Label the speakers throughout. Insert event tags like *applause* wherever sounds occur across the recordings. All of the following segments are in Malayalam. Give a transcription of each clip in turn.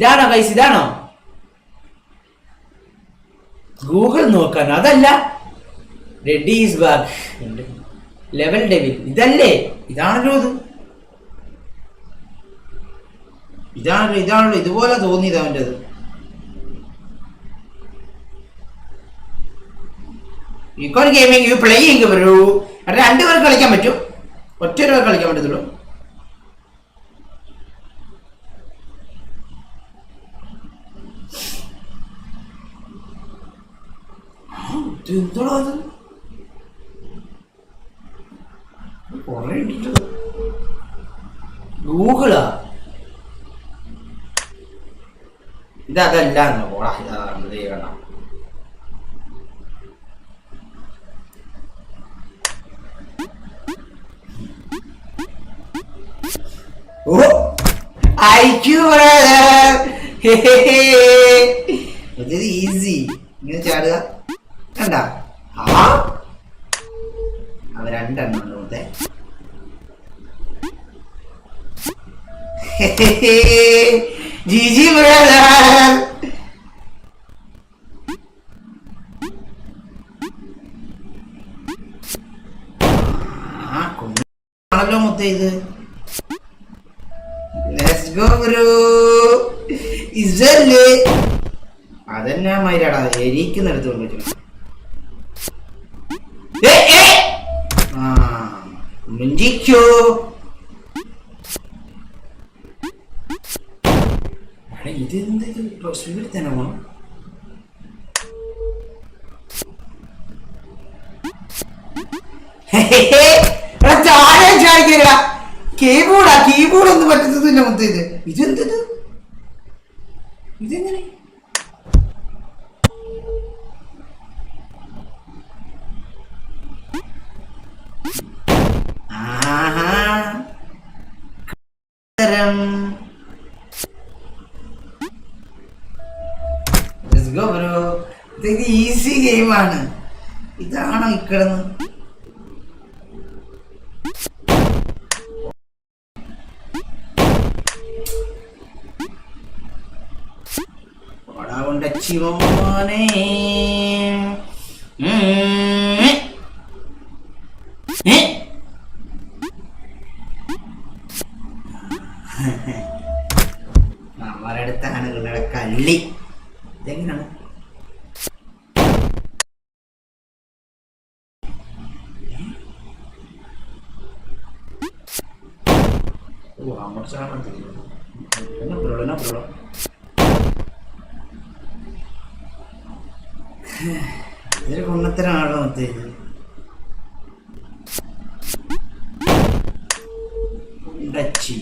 Speaker 1: ഇതാണോ കൈസ് ഇതാണോ? ഗൂഗിൾ നോക്കാൻ. അതല്ല. Ready is back level devil ഇതല്ലേ? ഇതാണല്ലോ ഇത്. ഇതാണല്ലോ ഇതാണല്ലോ. ഇതുപോലെ തോന്നിയത് അവന്റെത്. ഇക്കോൺ ഗെയിമിംഗ് യു പ്ലേയിങ് ഒരു രണ്ടുപേർക്ക് കളിക്കാൻ പറ്റും. ഒറ്റ കളിക്കാൻ പറ്റത്തുള്ളൂ. എന്തോടാ ഇതല്ല ഇതാണ് ഓ ഐക്യു ഇത് ഈസി ഇങ്ങനെ ചാടുക. കണ്ട? ആ. അവ രണ്ടെണ്ണം കൂടെ *laughs* ജിജി ബ്രദർ. ആ കൊന്നാണല്ലോ മുത്ത ഇത്. ലെറ്റ്സ് ഗോ അതെന്നാ മൈരാടാ ആ മിഞ്ചിക്കോ ഇതെന്ത് സ്പീഡിൽ തന്നെ പോണം. കീബോർഡാ കീബോർഡ് ഒന്നും പറ്റുന്നതില്ല മൊത്തം ഇത്. ഇതെന്തത്? ഇതെങ്ങനെ ആഹാ തരം Let's go bro. ഇത് ഈസി ഗെയിമാണ് ഇതാണോ ഇക്കിടന്ന് മോനെ ഇതൊരു കൊണ്ണത്തരാണല്ലോ മൊത്തം ഡച്ചി.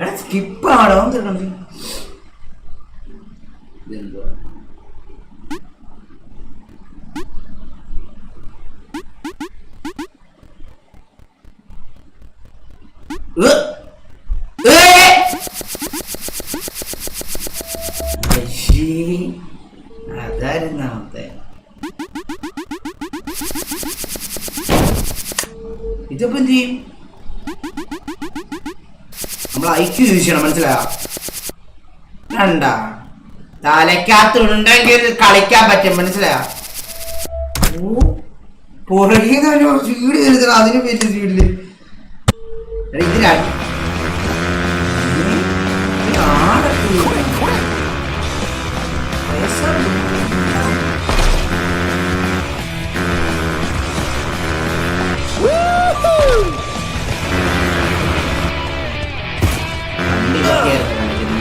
Speaker 1: എടാ സ്കിപ്പാണോ? എന്തിനാണ് ഇതെന്തുവാ? ഏ! നമ്മൾ ഐക്യു തലക്കാത്തുണ്ടെങ്കിൽ കളിക്കാൻ പറ്റും മനസ്സിലായോ? ഒരു സ്പീഡ് കരുതണം അതിന്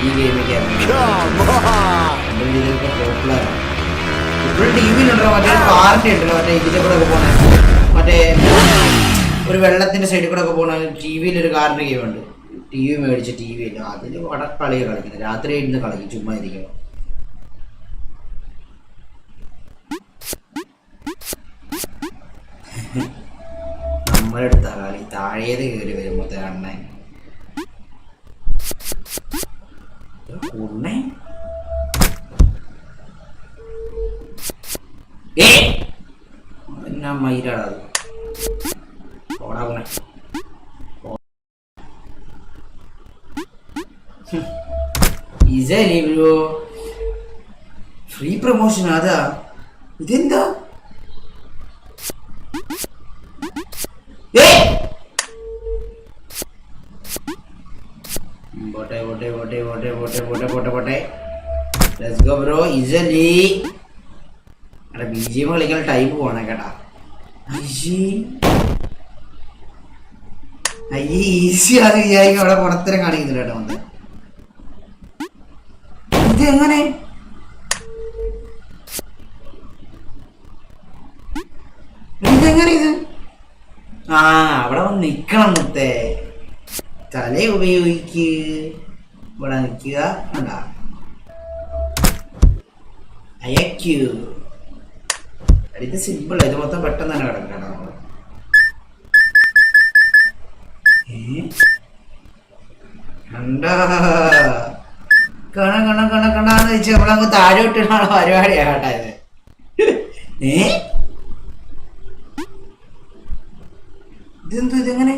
Speaker 1: ഈ ഇപ്പോഴും ടി വിയിലുണ്ടോ മറ്റേ ഉണ്ടല്ലോ കൂടെ ഒക്കെ പോണേ. മറ്റേ ഒരു വെള്ളത്തിന്റെ സൈഡിൽ കൂടെ ഒക്കെ പോണ ടി വിയിൽ ഒരു കാറിന്റെ ഗെയിം ഉണ്ട്. ടി വി മേടിച്ച ടി വി ഇല്ല അതിൽ വട കളിയാണ് കളിക്കുന്നത്. രാത്രി ഇരുന്ന് കളിക്കും ചുമ്മാ ഇരിക്കണം നമ്മളെടുത്ത കളി താഴേത് കയറി വരുമ്പോഴത്തെ അണ്ണൻ. உன்னை ஏ என்ன மயிராடா போடா உன்னை ഇതല്ലേ ബ്രോ ഫ്രീ പ്രൊമോഷൻ അതാ ഇതെന്താ എം കളിക്കാൻ ടൈം പോണേ കേട്ടാ. അയ്യേ. അയ്യേ ഈസി ആണ് വിചാരിക്കും അവിടെ പുറത്തരം കാണിക്കുന്നില്ല കേട്ടോ വന്ന് ഇത് എങ്ങനെ? ഇതെങ്ങനെ ഇത്? ആ അവിടെ വന്ന് നിക്കണം മുത്തേ. തല ഉപയോഗിക്ക്. ഇവിടെ നിൽക്കുക. കണ്ട. അയക്കൂ. ഇത് സിമ്പിൾ ഇത് മൊത്തം പെട്ടെന്ന് തന്നെ കിടക്കണം നമ്മൾ കണ കണ കണ കണാന്ന് വെച്ച് നമ്മളങ്ങ് താഴെ വിട്ടിട്ടാണ് പരിപാടിയാകട്ടെ ഇത്. ഏ? ഇതെന്തോ ഇതെങ്ങനെ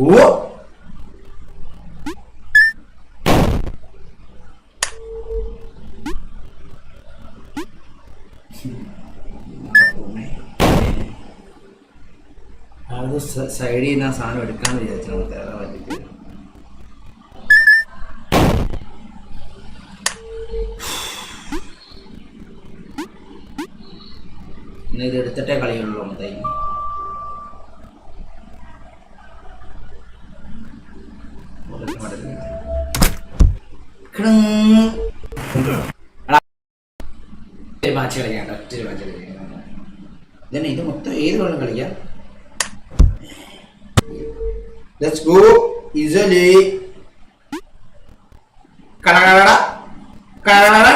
Speaker 1: ഓ അത് സൈഡിൽ നിന്ന് ആ സാധനം എടുക്കാൻ വിചാരിച്ചു നമുക്ക് അതാ പറ്റിയത് ഇന്ന് ഇത് എടുത്തിട്ടേ കളിയുള്ളൂ മാച്ച് കളിക്കാം ഒറ്റ മാച്ച് ഇത് മൊത്തം ഏത് വേണം കളിക്കാം Let's go easily. Canada, Canada.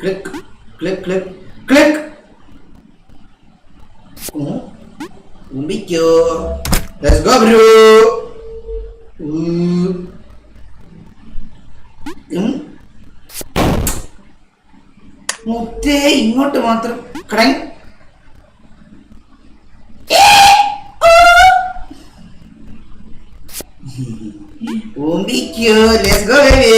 Speaker 1: Click. Click click. Click. ഉമ്പിക്കോ. Let's go bro. മുത്തേ ഇങ്ങോട്ട് മാത്രം. കടൻ ഓമ്പിക്കോ let's go baby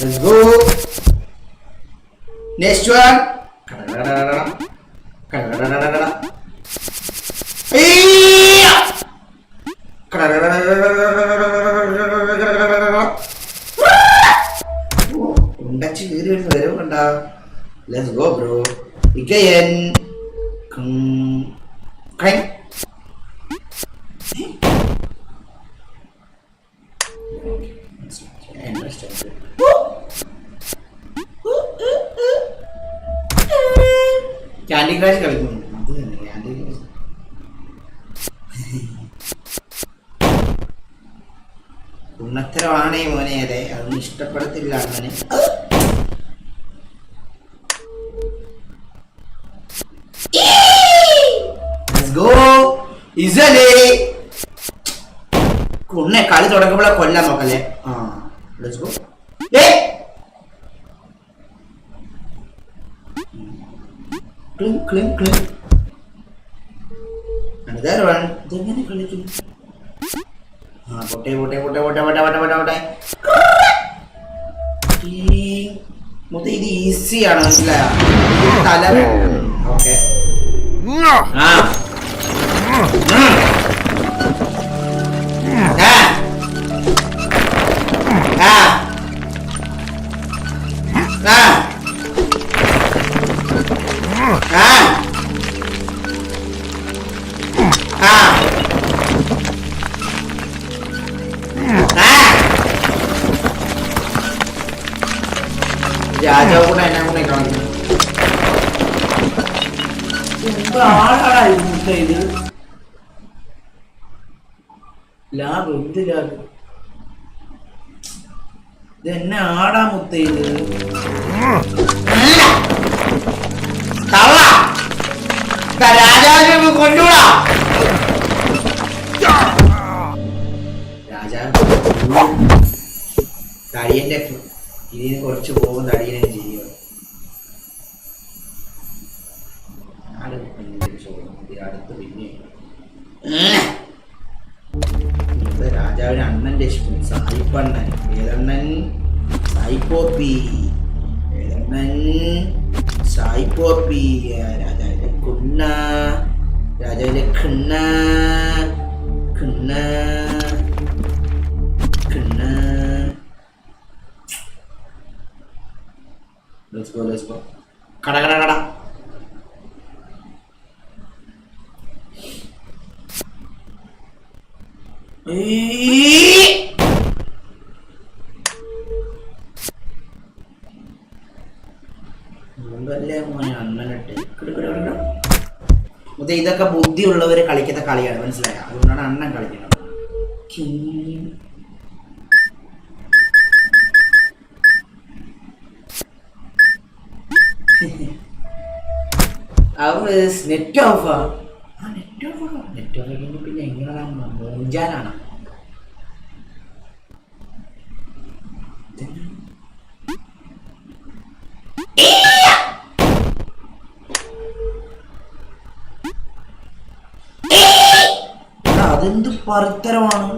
Speaker 1: Let's go. Next one. Candy Crush കളിക്കുന്നുണ്ട് ഉണ്ണത്തരമാണേ മോനെ അതെ. അതൊന്നും ഇഷ്ടപ്പെടത്തില്ല അങ്ങനെ. കുണ്ണെ കളി തുടങ്ങുമ്പോഴേ കൊല്ലാൻ നോക്കല്ലേ ആ ലെറ്റ്സ് ഗോ ഏ ക്ലിം ക്ലിം ക്ലിം. Another one. ഇതെങ്ങനെ കളിക്കും ആ പൊട്ടെ പൊട്ടെ പൊട്ടെ പൊട്ടെ പൊട്ടെ പൊട്ടെ പൊട്ടെ പൊട്ടെ. മൊത്തം ഇത് ഈസിയാണ് മനസ്സിലായോ? തല. ഓക്കെ. ആ. ആ. രാജാവ് കൂടെ എന്നെ കൂടെ കാണിക്കും ലാബ് എന്ത് ലാബ് ഇത് എന്നെ ആടാ മുത്ത ഇത് രാജാവിനെ കൊണ്ടുവിടാ. രാജാവ്. കഴിയന്റെ ഇതിന് കുറച്ച് പോകും അടിയിലും ചെയ്യുക അടുത്ത് പിന്നെ. രാജാവിന് അണ്ണന്റെ ഇഷ്ടം സായിപ്പണ്ണൻ ഏതണ്ണൻ സായിപ്പോപ്പി ഏതണ്ണൻ സായിപ്പോപ്പി രാജാവിന്റെ കുണ്ണ രാജാവിന്റെ കിണ്ണ കിണ്ണ well as well. Kada kada kada. ഇതൊക്കെ ബുദ്ധിയുള്ളവര് കളിക്കുന്ന കളിയാണ്. മനസ്സിലായ? അതുകൊണ്ടാണ് അണ്ണൻ കളിക്കുന്നത്. നെറ്റ് ഓഫ് ആ. നെറ്റ് ഓഫ് നെറ്റ് ഓഫ് ആക്കിയിട്ട് പിന്നെ മൂഞ്ചാനാണ്. എടാ, അതെന്ത് പറിത്തരമാണ്?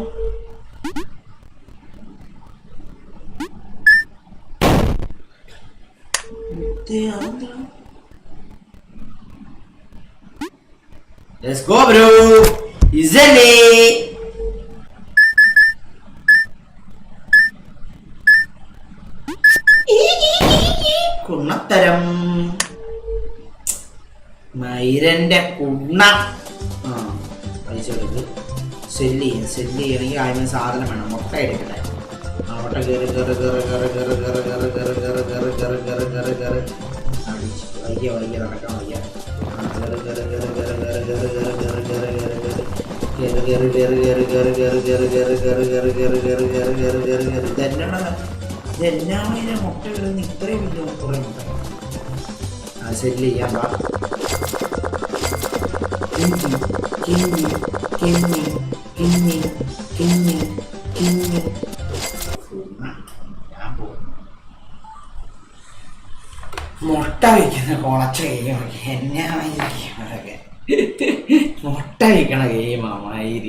Speaker 1: മുത്തേ, അതെന്താ? Let's go, bro. Easily. കുണ്ണത്തരം മൈരന്റെ കുണ്ണ ആ പൈസ കൊടുത്ത് സെല്ല് ചെയ്യാം സെല്ല് ചെയ്യണമെങ്കിൽ ആദ്യം സാധനം വേണം മുട്ട എടുക്കട്ടെ ആ മുട്ട കയറി കയറി കയറി കയറി കയറി കയറി കയറി കയറി കയറി കയറി കയറി കയറി കയറി വയ്യ വയ്യ നടക്കാൻ വയ്യ ഇതെല്ലാമതിനെ ഇത്രയും വലിയ കുറേ മുട്ട അത് മുട്ട വയ്ക്കുന്ന കുളച്ച ഗെയിം എന്നാ ഗെയിമൊക്കെ മുട്ട വയ്ക്കണ ഗെയിമാ മയിൽ